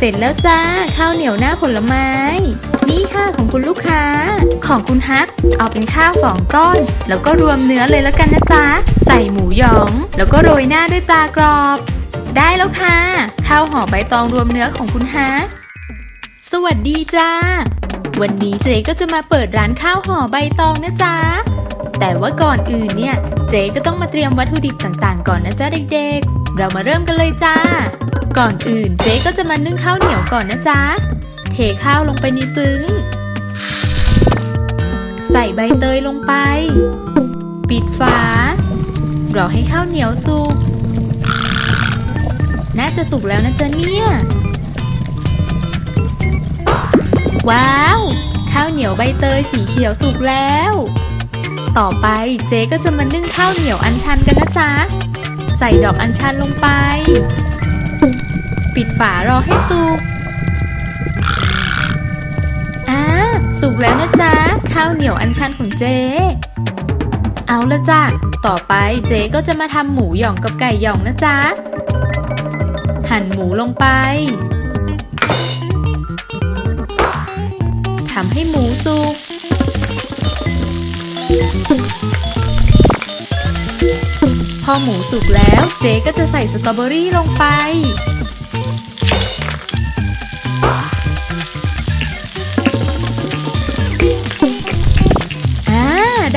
เสร็จแล้วจ้าข้าวเหนียวหน้าผลไม้ นี่ค่ะของคุณลูกค้า ของคุณฮัก เอาเป็นข้าวสองก้อน แล้วก็รวมเนื้อเลยแล้วกันนะจ๊ะใส่หมูหยอง แล้วก็โรยหน้าด้วยปลากรอบ ได้แล้วค่ะ ข้าวห่อใบตองรวมเนื้อของคุณฮัก สวัสดีจ้า วันนี้เจ๊ก็จะมาเปิดร้านข้าวห่อใบตองนะจ๊ะแต่ว่าก่อนอื่นเนี่ย เจ๊ก็ต้องมาเตรียมวัตถุดิบต่างๆ ก่อนนะจ๊ะเด็กๆ เรามาเริ่มกันเลยจ้า ก่อนอื่นเจ๊ก็จะมานึ่งข้าวเหนียวก่อนนะจ๊ะ เทข้าวลงไปในซึ้ง ใส่ใบเตยลงไป ปิดฝารอให้ข้าวเหนียวสุก น่าจะสุกแล้วนะจ๊ะเนี่ย ว้าว ข้าวเหนียวใบเตยสีเขียวสุกแล้ว ต่อไปเจ๊ก็จะมานึ่งข้าวเหนียวอัญชันกันนะจ๊ะ ใส่ดอกอัญชันลงไป ปิดฝารอให้สุก อ่า สุกแล้วนะจ๊ะ ข้าวเหนียวอัญชันของเจ๊เอาละจ้ะ ต่อไปเจ๊ก็จะมาทำหมูหย่องกับไก่หย่องนะจ๊ะ หั่นหมูลงไป ทำให้หมูสุก พอหมูสุกแล้วเจ๊ก็จะใส่สตรอเบอรี่ลงไป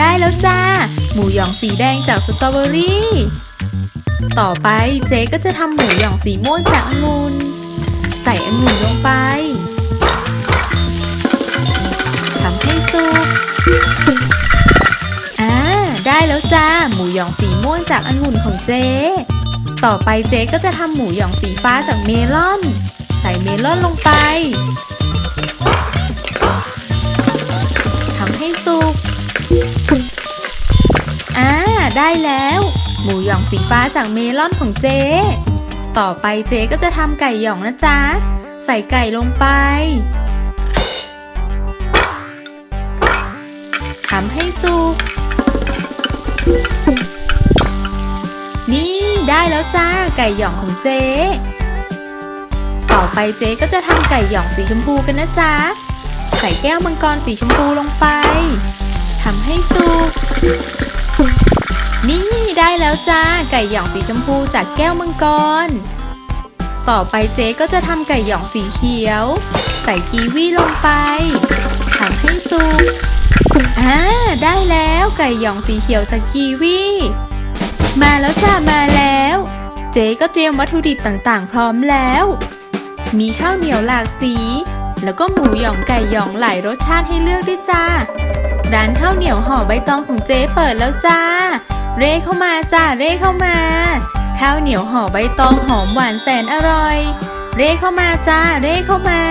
ได้แล้วจ้า หมูหยองสีแดงจากสตรอเบอรี่ ต่อไปเจ๊ก็จะทำหมูหยองสีม่วงจากองุ่นใส่องุ่นลงไปทำให้สุกอ่าได้แล้วจ้า หมูหยองสีม่วงจากองุ่นของเจ๊ ต่อไปเจ๊ก็จะทำหมูหยองสีฟ้าจากเมลอน ใส่เมลอนลงไปทำให้สุก ได้แล้ว หมูหยองสีฟ้าจากเมลอนของเจ๊ ต่อไปเจ๊ก็จะทำไก่หยองนะจ๊ะ ใส่ไก่ลงไปทำให้สุก นี่ได้แล้วจ้าไก่หยองของเจ๊ ต่อไปเจ๊ก็จะทำไก่หยองสีชมพูกันนะจ๊ะ ใส่แก้วมังกรสีชมพูลงไปทำให้สุก นี่ได้แล้วจ้าไก่หยองสีชมพูจากแก้วมังกร ต่อไปเจ๊ก็จะทำไก่หยองสีเขียว ใส่กีวีลงไปทำให้สุกอ่าได้แล้วไก่หยองสีเขียวจากกีวีมาแล้วจ้ามาแล้ว เจ๊ก็เตรียมวัตถุดิบต่างๆ พร้อมแล้ว มีข้าวเหนียวหลากสี แล้วก็หมูหยองไก่หยองหลายรสชาติให้เลือกด้วยจ้าร้านข้าวเหนียวห่อใบตองของเจ๊เปิดแล้วจ้า เร่เข้ามาจ้าเร่เข้ามา ข้าวเหนียวห่อใบตองหอมหวานแสนอร่อย เร่เข้ามาจ้าเร่เข้ามา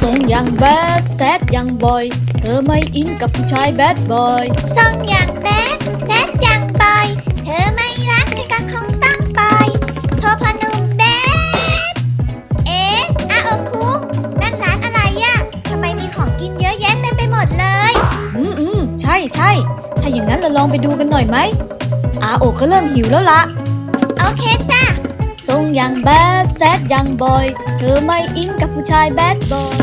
ทรงอย่างแบดแซดอย่างบอย เธอไม่อินกับผู้ชายแบดบอยทรงอย่างแบดแซดอย่างบอย เธอไม่รักเธอก็คงต้องปล่อยโทรพอหนุ่มแบดเอ๊ะอาโอคุงนั่นร้านอะไรอะทำไมมีของกินเยอะแยะเต็มไปหมดเลย อืมอืมใช่ใช่ ถ้าอย่างนั้นเราลองไปดูกันหน่อยไหม อาโอก็เริ่มหิวแล้วละโอเคจ้ะทรงอย่างแบดแซดอย่างบอย เธอไม่อินกับผู้ชายแบดบอย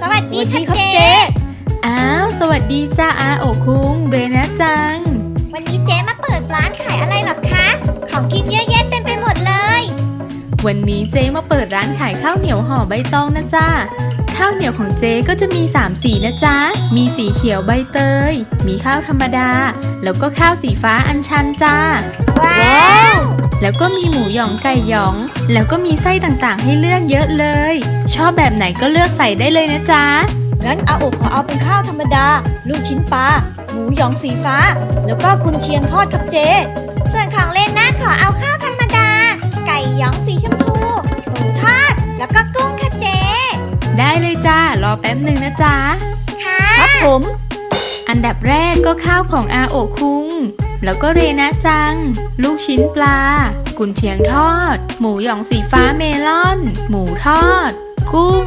สวัสสดีวัสดีค่ะครับเจ๊เจ๊ อ้าว สวัสดีจ้าอาโอคุงเรนะจัง วันนี้เจ๊มาเปิดร้านขายอะไรเหรอคะ ของกินเยอะแยะเต็มไปหมดเลย วันนี้เจมาเปิดร้านขายข้าวเหนียวห่อใบตองนะจ้า ข้าวเหนียวของเจก็จะมี 3 สีนะจ๊ะ มีสีเขียวใบเตย มีข้าวธรรมดา แล้วก็ข้าวสีฟ้าอัญชันจ้า ว้าว แล้วก็มีหมูหยองไก่หยอง แล้วก็มีไส้ต่างๆ ให้เลือกเยอะเลย ชอบแบบไหนก็เลือกใส่ได้เลยนะจ๊ะ งั้นอาโอขอเอาเป็นข้าวธรรมดา ลูกชิ้นปลา หมูหยองสีฟ้า แล้วก็กุนเชียงทอดครับเจ๊ส่วนของเล่นนะขอเอาข้าวธรรมดา ไก่หยองสีชมพู หมูทอด แล้วก็กุ้งค่ะเจ๊ ได้เลยจ้า รอแป๊บหนึ่งนะจ๊ะค่ะครับผม อันดับแรกก็ข้าวของอาโอคุง แล้วก็เรนะจัง ลูกชิ้นปลา กุนเชียงทอด หมูหยองสีฟ้าเมลอน หมูทอด กุ้ง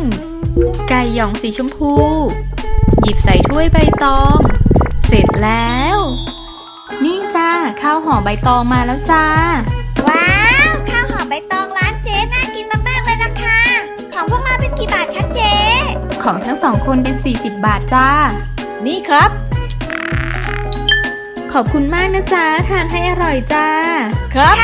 ไก่หยองสีชมพู หยิบใส่ถ้วยใบตอง เสร็จแล้ว นี่จ้าข้าวห่อใบตองมาแล้วจ้า ว้าใบตองร้าน พวกเราเป็นกี่บาทคะเจ๊ ของทั้งสองคนเป็น 40 บาทจ้า นี่ครับ ขอบคุณมากนะจ๊ะ ทานให้อร่อยจ้า ครับ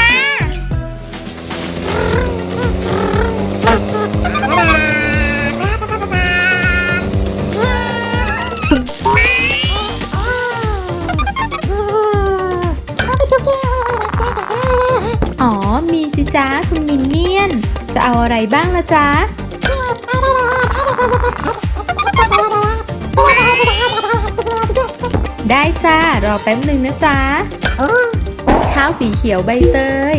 อ๋อมีสิจ้าคุณมินเนี่ยน จะเอาอะไรบ้างละจ๊ะ ได้จ้า รอแป๊บหนึ่งนะจ๊ะข้าวสีเขียวใบเตย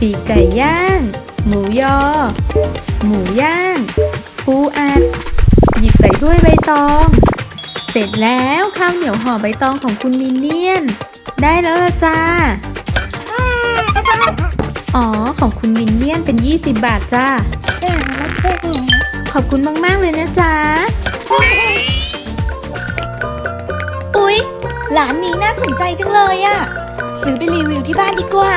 ปีกไก่ย่าง หมูยอ หมูย่าง ปูอัด หยิบใส่ถ้วยใบตอง เสร็จแล้วข้าวเหนียวห่อใบตองของคุณมินเนี่ยน ได้แล้วละจ้า อ๋อของคุณมินเนี่ยนเป็น 20 บาทจ้า ขอบคุณมาก ๆ เลยนะจ๊ะ อุ๊ย ร้านนี้น่าสนใจจังเลยอะซื้อไปรีวิวที่บ้านดีกว่า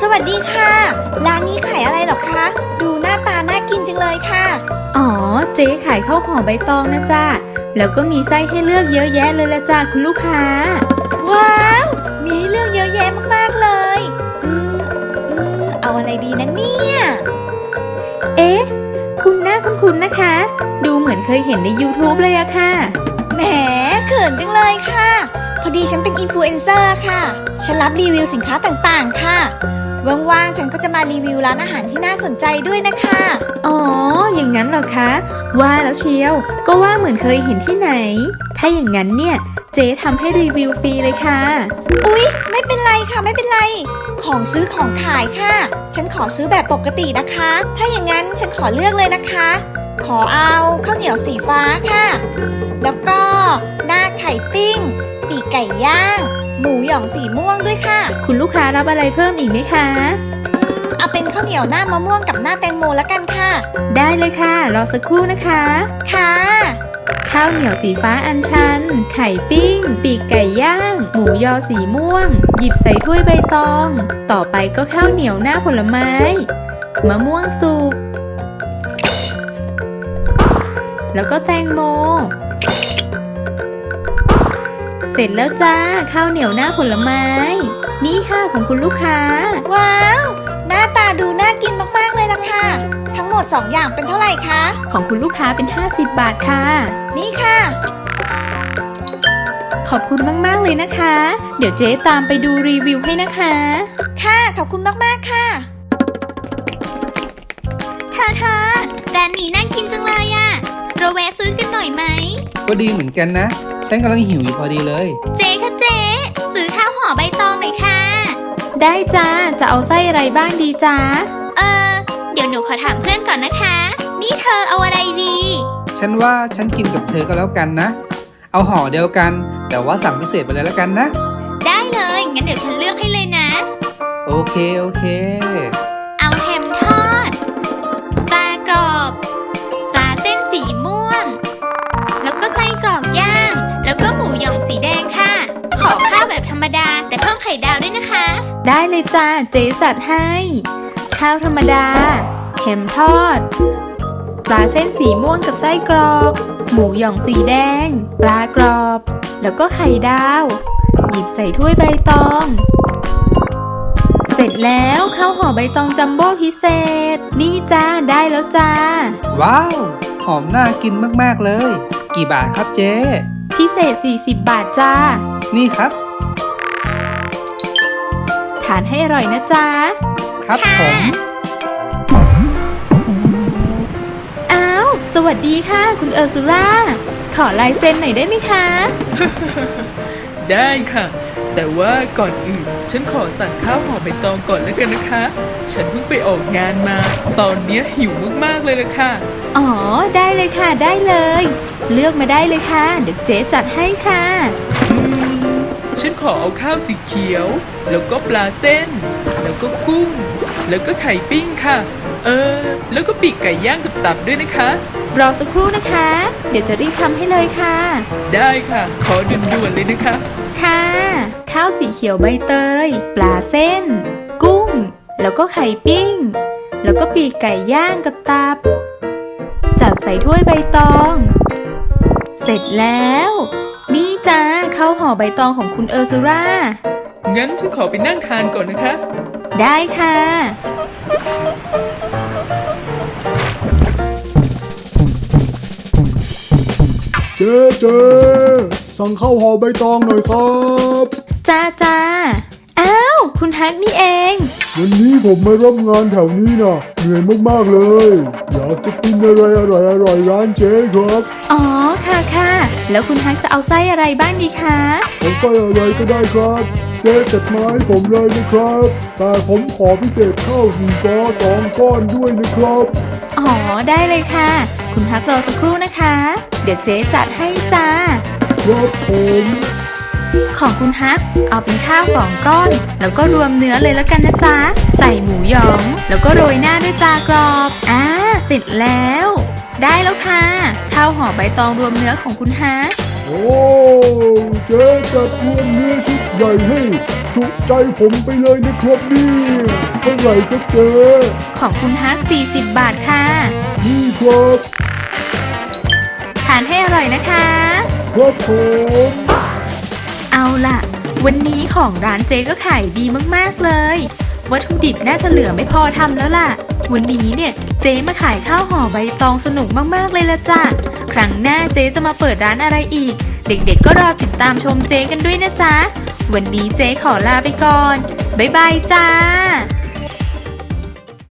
สวัสดีค่ะ ร้านนี้ขายอะไรเหรอคะ ดูหน้าตาน่ากินจังเลยค่ะ อ๋อ เจ๊ขายข้าวห่อใบตองนะจ๊ะ แล้วก็มีไส้ให้เลือกเยอะแยะเลยละจ้าคุณลูกค้า ว้าว มีให้เลือกเยอะแยะมากๆเลย อืมอืมเอาอะไรดีนะเนี่ย เอ๊ะ คุณหน้าคุณๆนะคะ ดูเหมือนเคยเห็นใน YouTube เลยอะค่ะ แหมเขินจังเลยค่ะ พอดีฉันเป็นอินฟลูเอนเซอร์ค่ะ ฉันรับรีวิวสินค้าต่างๆ ค่ะว่างๆ ฉันก็จะมารีวิวร้านอาหารที่น่าสนใจด้วยนะคะ อ๋อ อย่างนั้นเหรอคะ ว่าแล้วเชียว ก็ว่าเหมือนเคยเห็นที่ไหน ถ้าอย่างนั้นเนี่ย เจ๊ทำให้รีวิวฟรีเลยค่ะ อุ๊ย ไม่เป็นไรค่ะ ไม่เป็นไร ของซื้อของขายค่ะ ฉันขอซื้อแบบปกตินะคะ ถ้าอย่างนั้นฉันขอเลือกเลยนะคะ ขอเอาข้าวเหนียวสีฟ้าค่ะ แล้วก็หน้าไข่ปิ้ง ปีกไก่ย่าง หมูหยองสีม่วงด้วยค่ะ คุณลูกค้ารับอะไรเพิ่มอีกไหมคะ เอาเป็นข้าวเหนียวหน้ามะม่วงกับหน้าแตงโมแล้วกันค่ะ ได้เลยค่ะ รอสักครู่นะคะ ค่ะ ข้าวเหนียวสีฟ้าอันชัน ไข่ปิ้ง ปีกไก่ย่าง หมูยอสีม่วง หยิบใส่ถ้วยใบตอง ต่อไปก็ข้าวเหนียวหน้าผลไม้ มะม่วงสุก แล้วก็แตงโม เสร็จแล้วจ้า ข้าวเหนียวหน้าผลไม้ นี่ค่ะของคุณลูกค้า ว้าว หน้าตาดูน่ากินมากๆเลยล่ะค่ะ ทั้งหมด 2 อย่างเป็นเท่าไหร่คะ ของคุณลูกค้าเป็น 50 บาทค่ะ นี่ค่ะ ขอบคุณมากๆเลยนะคะ เดี๋ยวเจ๊ตามไปดูรีวิวให้นะคะ ค่ะขอบคุณมากๆค่ะ เธอเธอร้านนี้น่ากินจังเลยอะเราแวะซื้อกันหน่อยไหม ก็ดีเหมือนกันนะ ฉันกำลังหิวอยู่พอดีเลย เจ๊คะเจ๊ซื้อข้าวห่ อใบตองหน่อยค่ะ ได้จ้า จะเอาไส้อะไรบ้างดีจ้าเออ เดี๋ยวหนูขอถามเพื่อนก่อนนะคะ นี่เธอเอาอะไรดี ฉันว่าฉันกินกับเธอก็แล้วกันนะ เอาห่อเดียวกัน แต่ว่าสั่งพิเศษไปเลยแล้วกันนะ ได้เลย งั้นเดี๋ยวฉันเลือกให้เลยนะ โอเค โอเค ไข่ดาวด้วยนะคะ ได้เลยจ้าเจ๊จัดให้ ข้าวธรรมดาแฮมทอด ปลาเส้นสีม่วงกับไส้กรอก หมูหยองสีแดง ปลากรอบ แล้วก็ไข่ดาว หยิบใส่ถ้วยใบตอง เสร็จแล้วข้าวห่อใบตองจัมโบ้พิเศษ นี่จ้าได้แล้วจ้า ว้าว หอมน่ากินมาก ๆ เลย กี่บาทครับเจ๊ พิเศษ 40 บาทจ้า นี่ครับ ทานให้อร่อยนะจ๊ะ ครับค่ะผม อ้าว สวัสดีค่ะ คุณเออร์ซูล่า ขอลายเซ็นหน่อยได้ไหมคะ ได้ค่ะ แต่ว่าก่อนอื่น ฉันขอสั่งข้าวห่อใบตองก่อนแล้วกันนะคะ ฉันเพิ่งไปออกงานมา ตอนเนี้ยหิวมากๆเลยละค่ะ อ๋อ ได้เลยค่ะ ได้เลย เลือกมาได้เลยค่ะ เดี๋ยวเจ๊จัดให้ค่ะอืม ฉันขอเอาข้าวสีเขียว แล้วก็ปลาเส้น แล้วก็กุ้ง แล้วก็ไข่ปิ้งค่ะ เออ แล้วก็ปีกไก่ย่างกับตับด้วยนะคะ รอสักครู่นะคะ เดี๋ยวจะรีบทำให้เลยค่ะ ได้ค่ะ ขอด่วนๆเลยนะคะ ค่ะ ข้าวสีเขียวใบเตย ปลาเส้น กุ้ง แล้วก็ไข่ปิ้ง แล้วก็ปีกไก่ย่างกับตับ จัดใส่ถ้วยใบตอง เสร็จแล้ว นี่จ้าข้าวห่อใบตองของคุณเออร์ซูรางั้นฉันขอไปนั่งทานก่อนนะคะ ได้ค่ะ เจ๊เจ๊สั่งข้าวห่อใบตองหน่อยครับ จ้าจ้าอ้าว คุณฮักนี่เอง วันนี้ผมมารับงานแถวนี้นะเหนื่อยมากๆเลย อยากจะกินอะไรอร่อยๆร้านเจ๊ครับอ๋อค่ะค่ะแล้วคุณฮักจะเอาไส้อะไรบ้างดีคะผมใส่อะไรก็ได้ครับ เจ๊จัดมาให้ผมเลยนะครับ แต่ผมขอพิเศษข้าวสีฟ้าสองก้อนด้วยนะครับอ๋อได้เลยค่ะ คุณฮักรอสักครู่นะคะ เดี๋ยวเจ๊จัดให้จ้าครับผม ของคุณฮักเอาเป็นข้าวสองก้อน แล้วก็รวมเนื้อเลยแล้วกันนะจ๊ะ ใส่หมูหยอง แล้วก็โรยหน้าด้วยปลากรอบอ่าเสร็จแล้ว ได้แล้วค่ะ ข้าวห่อใบตองรวมเนื้อของคุณฮักโอ้เจ๊จัดรวมเนื้อชุดใหญ่ให้จุใจผมไปเลยนะครับเนี่ยเท่าไหร่ครับเจ๊ของคุณฮัก40 บาทค่ะ นี่ครับทานให้อร่อยนะคะครับผมเอาล่ะ วันนี้ของร้านเจ๊ก็ขายดีมากๆเลย วัตถุดิบน่าจะเหลือไม่พอทำแล้วล่ะ วันนี้เนี่ยเจ๊มาขายข้าวห่อใบตองสนุกมากๆเลยละจ้ะ ครั้งหน้าเจ๊จะมาเปิดร้านอะไรอีก เด็กๆก็รอติดตามชมเจ๊กันด้วยนะจ๊ะ วันนี้เจ๊ขอลาไปก่อน บ๊ายบายจ้า